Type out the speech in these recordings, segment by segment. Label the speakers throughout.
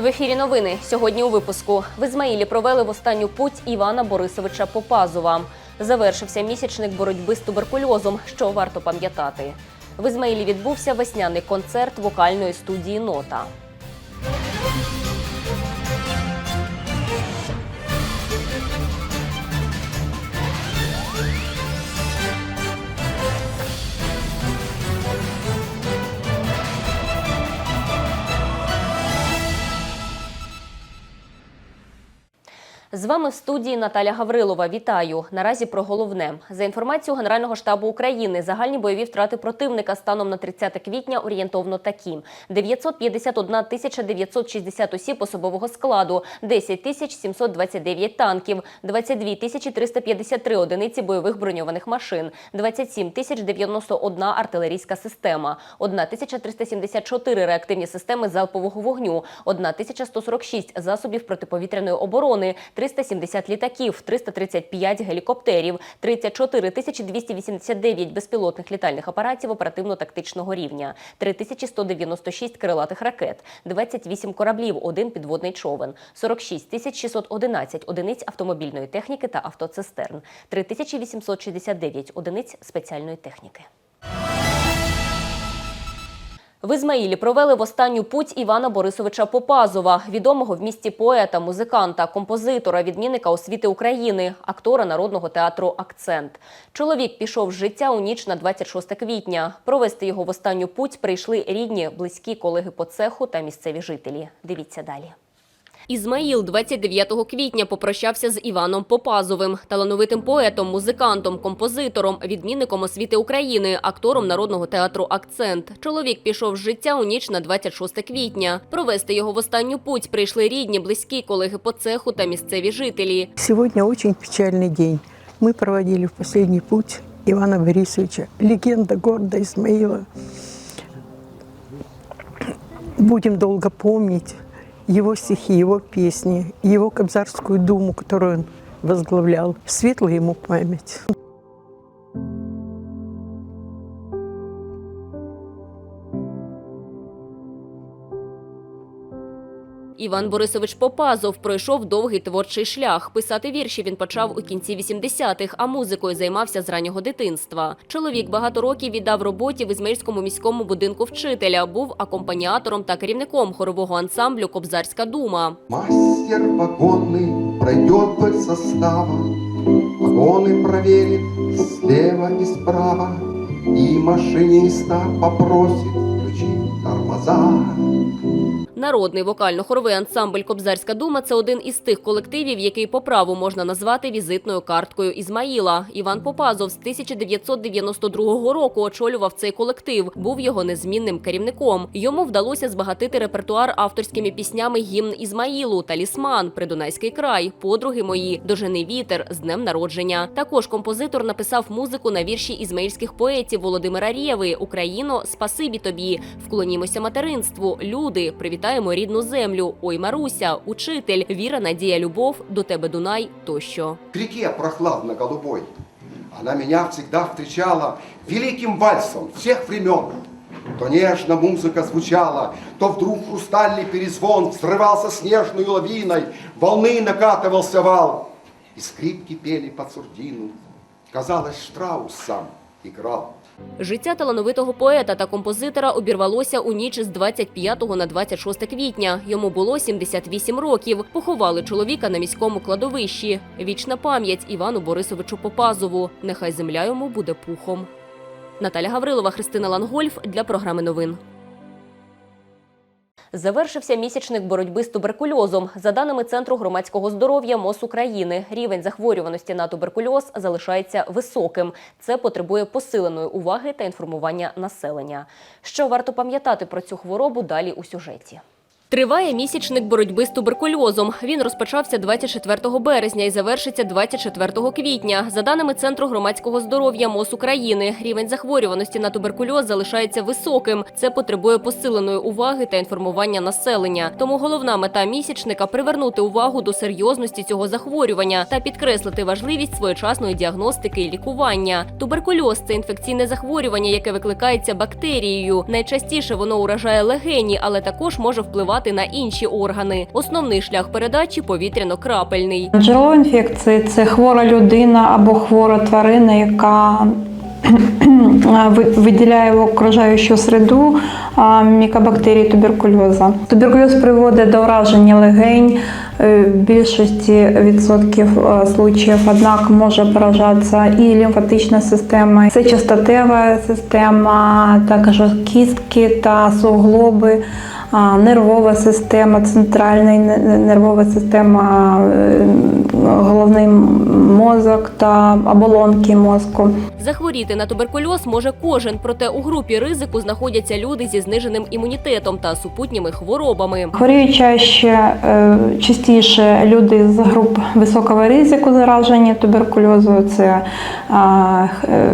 Speaker 1: В ефірі новини сьогодні у випуску в Ізмаїлі провели в останню путь Івана Борисовича Попазова. Завершився місячник боротьби з туберкульозом. Що варто пам'ятати? В Ізмаїлі відбувся весняний концерт вокальної студії Нота. З вами в студії Наталя Гаврилова. Вітаю. Наразі про головне. За інформацією Генерального штабу України, загальні бойові втрати противника станом на 30 квітня орієнтовно такі: 951 тисяча 960 осіб особового складу, 10 тисяч 729 танків, 22 тисячі 353 одиниці бойових броньованих машин, 27 тисяч 91 артилерійська система, 1 тисяча 374 реактивні системи залпового вогню, 1 тисяча 146 засобів протиповітряної оборони, 370 літаків, 335 гелікоптерів, 34 тисячі 289 безпілотних літальних апаратів оперативно-тактичного рівня, 3196 крилатих ракет, 28 кораблів, один підводний човен, 46 тисяч 611 одиниць автомобільної техніки та автоцистерн, 3869 одиниць спеціальної техніки. В Ізмаїлі провели в останню путь Івана Борисовича Попазова, відомого в місті поета, музиканта, композитора, відмінника освіти України, актора народного театру Акцент. Чоловік пішов з життя у ніч на 26 квітня. Провести його в останню путь прийшли рідні, близькі колеги по цеху та місцеві жителі. Дивіться далі. Ізмаїл 29 квітня попрощався з Іваном Попазовим, талановитим поетом, музикантом, композитором, відмінником освіти України, актором народного театру Акцент. Чоловік пішов з життя у ніч на 26 квітня. Провести його в останню путь прийшли рідні, близькі, колеги по цеху та місцеві жителі.
Speaker 2: Сегодня очень печальный день. Мы проводили в последний путь Ивана Борисовича, легенда города Исмаила. Будем долго помнить его стихи, его песни, его Кобзарскую думу, которую он возглавлял. Светлая ему память.
Speaker 1: Іван Борисович Попазов пройшов довгий творчий шлях. Писати вірші він почав у кінці 80-х, а музикою займався з раннього дитинства. Чоловік багато років віддав роботі в Ізмаїльському міському будинку вчителя. Був акомпаніатором та керівником хорового ансамблю Кобзарська дума.
Speaker 3: Мастер вагонный пройдет вдоль состава, Вагоны проверит слева и справа, И машиниста попросит включить тормоза.
Speaker 1: Народний вокально-хоровий ансамбль Кобзарська дума це один із тих колективів, який по праву можна назвати візитною карткою Ізмаїла. Іван Попазов з 1992 року очолював цей колектив, був його незмінним керівником. Йому вдалося збагатити репертуар авторськими піснями гімн Ізмаїлу, Талісман, Придунайський край, Подруги мої, Дожени вітер з днем народження. Також композитор написав музику на вірші ізмаїльських поетів Володимира Рєви Україно, спасибі тобі, вклонімося материнству, люди, привітаємо рідну землю. Ой, Маруся, учитель, віра, надія, любов, до тебе Дунай тощо.
Speaker 3: К реке прохладно-голубой. Она меня всегда встречала великим вальсом всех времен. То нежно музыка звучала, то вдруг хрустальный перезвон взрывался снежной лавиной, волны накатывался вал, и скрипки пели под сурдину. Казалось, Штраус сам играл.
Speaker 1: Життя талановитого поета та композитора обірвалося у ніч з 25 на 26 квітня. Йому було 78 років. Поховали чоловіка на міському кладовищі. Вічна пам'ять Івану Борисовичу Попазову. Нехай земля йому буде пухом. Наталя Гаврилова, Христина Лангольф для програми новин. Завершився місячник боротьби з туберкульозом. За даними Центру громадського здоров'я МОЗ України, рівень захворюваності на туберкульоз залишається високим. Це потребує посиленої уваги та інформування населення. Що варто пам'ятати про цю хворобу далі у сюжеті? Триває місячник боротьби з туберкульозом. Він розпочався 24 березня і завершиться 24 квітня. За даними Центру громадського здоров'я МОЗ України, рівень захворюваності на туберкульоз залишається високим. Це потребує посиленої уваги та інформування населення. Тому головна мета місячника привернути увагу до серйозності цього захворювання та підкреслити важливість своєчасної діагностики і лікування. Туберкульоз це інфекційне захворювання, яке викликається бактерією. Найчастіше воно уражає легені, але також може впливати передавати на інші органи. Основний шлях передачі повітряно-крапельний.
Speaker 4: Джерело інфекції це хвора людина або хвора тварина, яка ви- виділяє в окружаючу середу мікобактерії туберкульозу. Туберкульоз приводить до ураження легень е, в більшості відсотків е, случаїв, однак може поражатися і лімфатична система, це частотева система, також кістки та суглоби. Нервова система, центральна нервова система, е, головний мозок та оболонки мозку.
Speaker 1: Захворіти на туберкульоз може кожен, проте у групі ризику знаходяться люди зі зниженим імунітетом та супутніми хворобами.
Speaker 4: Хворіють чаще, е, частіше люди з груп високого ризику зараження туберкульозу. Це е,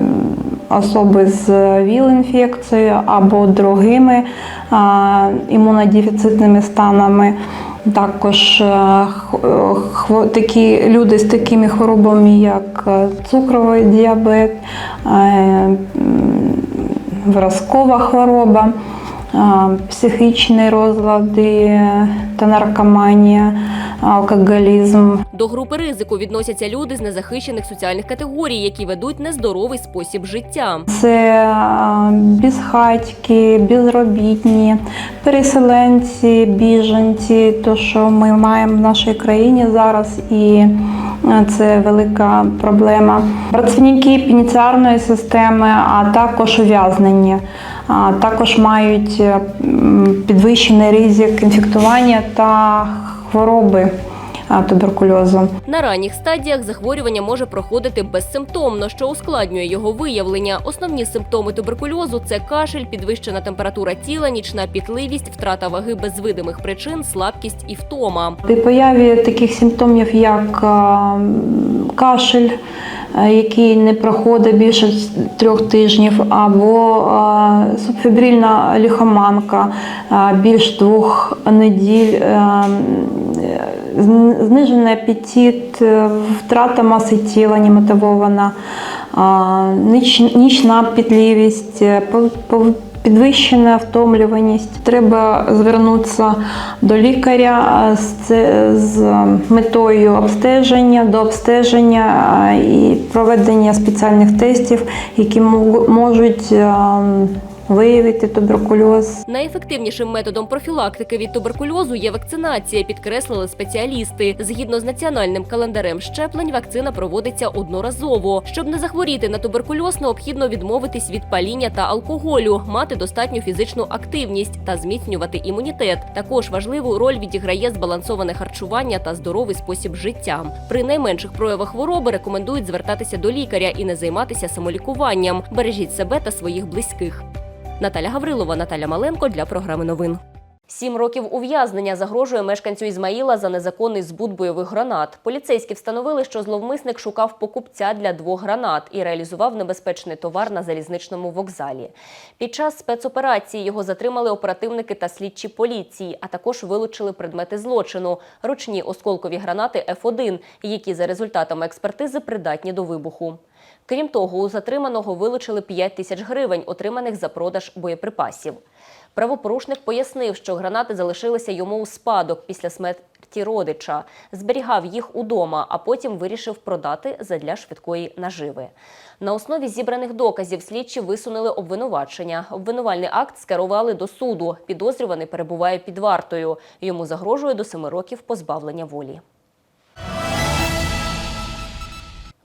Speaker 4: особи з ВІЛ-інфекцією або другими а, імунодефіцитними станами. Також е, е, такі люди з такими хворобами, як е, цукровий діабет, е, м, виразкова хвороба, е, психічні розлади та наркоманія, алкоголізм.
Speaker 1: До групи ризику відносяться люди з незахищених соціальних категорій, які ведуть нездоровий спосіб життя.
Speaker 4: Це безхатьки, безробітні, переселенці, біженці, то що ми маємо в нашій країні зараз, і це велика проблема. Працівники пеніціарної системи, а також ув'язнені. Також мають підвищений ризик інфектування та хвороби туберкульозу.
Speaker 1: На ранніх стадіях захворювання може проходити безсимптомно, що ускладнює його виявлення. Основні симптоми туберкульозу це кашель, підвищена температура тіла, нічна пітливість, втрата ваги без видимих причин, слабкість і втома.
Speaker 4: При появі таких симптомів, як кашель, який не проходить більше трьох тижнів, або субфібрильна лихоманка а, більш двох неділь, знижений апетит, е, втрата маси тіла немотивована, нічна пітливість, е, Підвищена втомлюваність. Треба звернутися до лікаря з, метою обстеження, до обстеження і проведення спеціальних тестів, які можуть а, виявити туберкульоз.
Speaker 1: Найефективнішим методом профілактики від туберкульозу є вакцинація, підкреслили спеціалісти. Згідно з національним календарем щеплень, вакцина проводиться одноразово. Щоб не захворіти на туберкульоз, необхідно відмовитись від паління та алкоголю, мати достатню фізичну активність та зміцнювати імунітет. Також важливу роль відіграє збалансоване харчування та здоровий спосіб життя. При найменших проявах хвороби рекомендують звертатися до лікаря і не займатися самолікуванням. Бережіть себе та своїх близьких. Наталя Гаврилова, Наталя Маленко для програми новин. Сім років ув'язнення загрожує мешканцю Ізмаїла за незаконний збут бойових гранат. Поліцейські встановили, що зловмисник шукав покупця для двох гранат і реалізував небезпечний товар на залізничному вокзалі. Під час спецоперації його затримали оперативники та слідчі поліції, а також вилучили предмети злочину – ручні осколкові гранати Ф1, які за результатами експертизи придатні до вибуху. Крім того, у затриманого вилучили 5 тисяч гривень, отриманих за продаж боєприпасів. Правопорушник пояснив, що гранати залишилися йому у спадок після смерті родича, зберігав їх удома, а потім вирішив продати задля швидкої наживи. На основі зібраних доказів слідчі висунули обвинувачення. Обвинувальний акт скерували до суду. Підозрюваний перебуває під вартою. Йому загрожує до семи років позбавлення волі.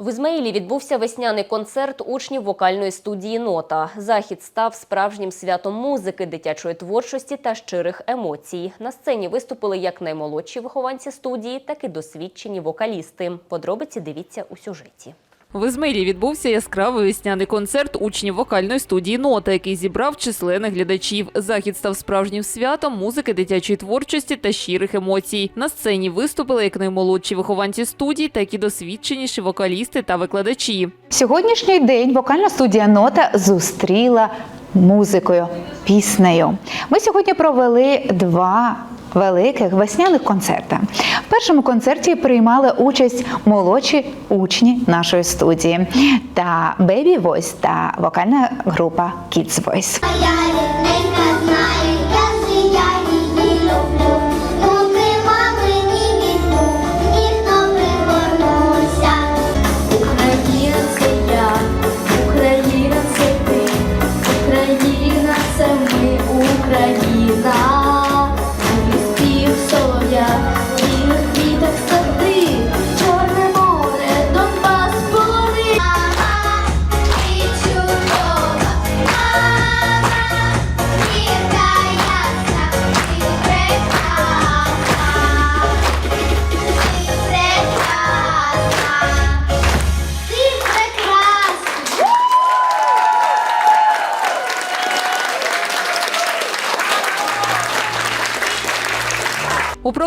Speaker 1: В Ізмаїлі відбувся весняний концерт учнів вокальної студії Нота. Захід став справжнім святом музики, дитячої творчості та щирих емоцій. На сцені виступили як наймолодші вихованці студії, так і досвідчені вокалісти. Подробиці дивіться у сюжеті.
Speaker 5: В Ізмаїлі відбувся яскравий весняний концерт учнів вокальної студії «Нота», який зібрав численних глядачів. Захід став справжнім святом музики, дитячої творчості та щирих емоцій. На сцені виступили як наймолодші вихованці студії, так і досвідченіші вокалісти та викладачі.
Speaker 6: Сьогоднішній день вокальна студія Нота зустріла музикою, піснею. Ми сьогодні провели два великих весняних концертах. В першому концерті приймали участь молодші учні нашої студії та Baby Voice та вокальна група Kids Voice.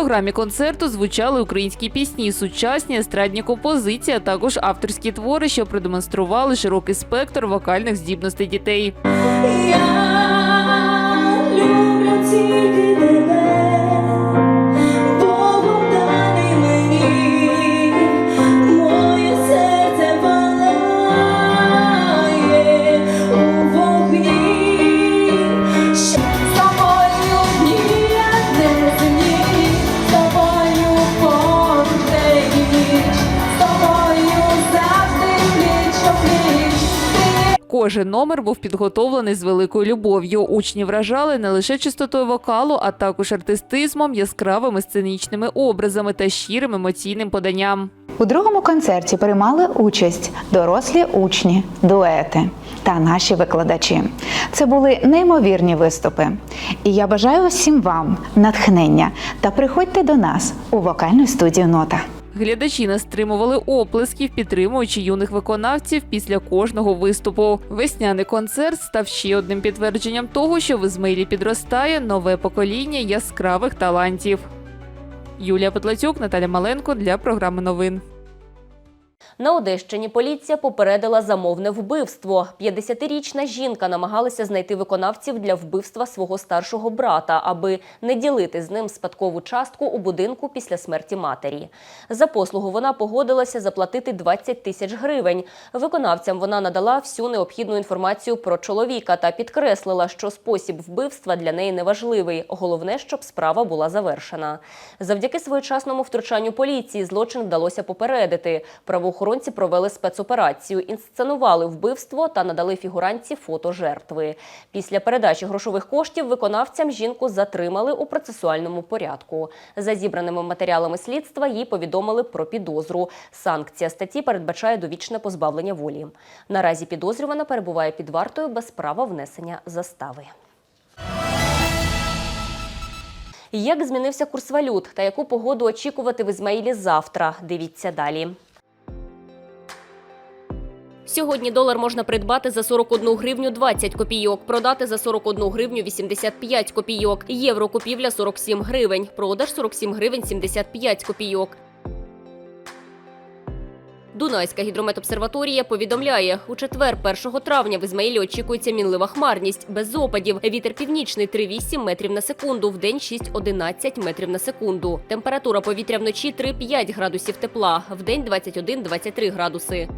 Speaker 5: Програмі концерту звучали українські пісні, сучасні естрадні композиції, а також авторські твори, що продемонстрували широкий спектр вокальних здібностей дітей.
Speaker 7: Я люблю ці тебе,
Speaker 5: Кожен номер був підготовлений з великою любов'ю. Учні вражали не лише чистотою вокалу, а також артистизмом, яскравими сценічними образами та щирим емоційним поданням.
Speaker 6: У другому концерті приймали участь дорослі учні, дуети та наші викладачі. Це були неймовірні виступи. І я бажаю всім вам натхнення та приходьте до нас у вокальну студію Нота.
Speaker 5: Глядачі не стримували оплесків, підтримуючи юних виконавців після кожного виступу. Весняний концерт став ще одним підтвердженням того, що в Ізмаїлі підростає нове покоління яскравих талантів. Юлія Петлацюк, Наталя Маленко для програми новин.
Speaker 1: На Одещині поліція попередила замовне вбивство. 50-річна жінка намагалася знайти виконавців для вбивства свого старшого брата, аби не ділити з ним спадкову частку у будинку після смерті матері. За послугу вона погодилася заплатити 20 тисяч гривень. Виконавцям вона надала всю необхідну інформацію про чоловіка та підкреслила, що спосіб вбивства для неї неважливий. Головне, щоб справа була завершена. Завдяки своєчасному втручанню поліції злочин вдалося попередити. Правоохоронці провели спецоперацію, інсценували вбивство та надали фігуранці фото жертви. Після передачі грошових коштів виконавцям жінку затримали у процесуальному порядку. За зібраними матеріалами слідства їй повідомили про підозру. Санкція статті передбачає довічне позбавлення волі. Наразі підозрювана перебуває під вартою без права внесення застави. Як змінився курс валют та яку погоду очікувати в Ізмаїлі завтра? Дивіться далі. Сьогодні долар можна придбати за 41 гривню 20 копійок, продати за 41 гривню 85 копійок. Євро купівля 47 гривень, продаж 47 гривень 75 копійок. Дунайська гідрометобсерваторія повідомляє, у четвер, 1 травня, в Ізмаїлі очікується мінлива хмарність, без опадів. Вітер північний 3,8 метрів на секунду, в день 6,11 метрів на секунду. Температура повітря вночі 3,5 градусів тепла, в день 21-23 градуси.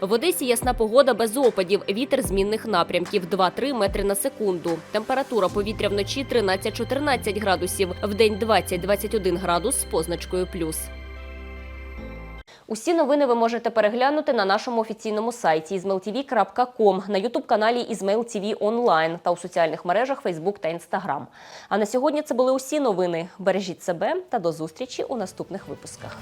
Speaker 1: В Одесі ясна погода без опадів. Вітер змінних напрямків 2-3 метри на секунду. Температура повітря вночі 13-14 градусів, в день 20-21 градус з позначкою плюс. Усі новини ви можете переглянути на нашому офіційному сайті izmailtv.com, на ютуб-каналі ТВ онлайн та у соціальних мережах Facebook та Instagram. А на сьогодні це були усі новини. Бережіть себе та до зустрічі у наступних випусках.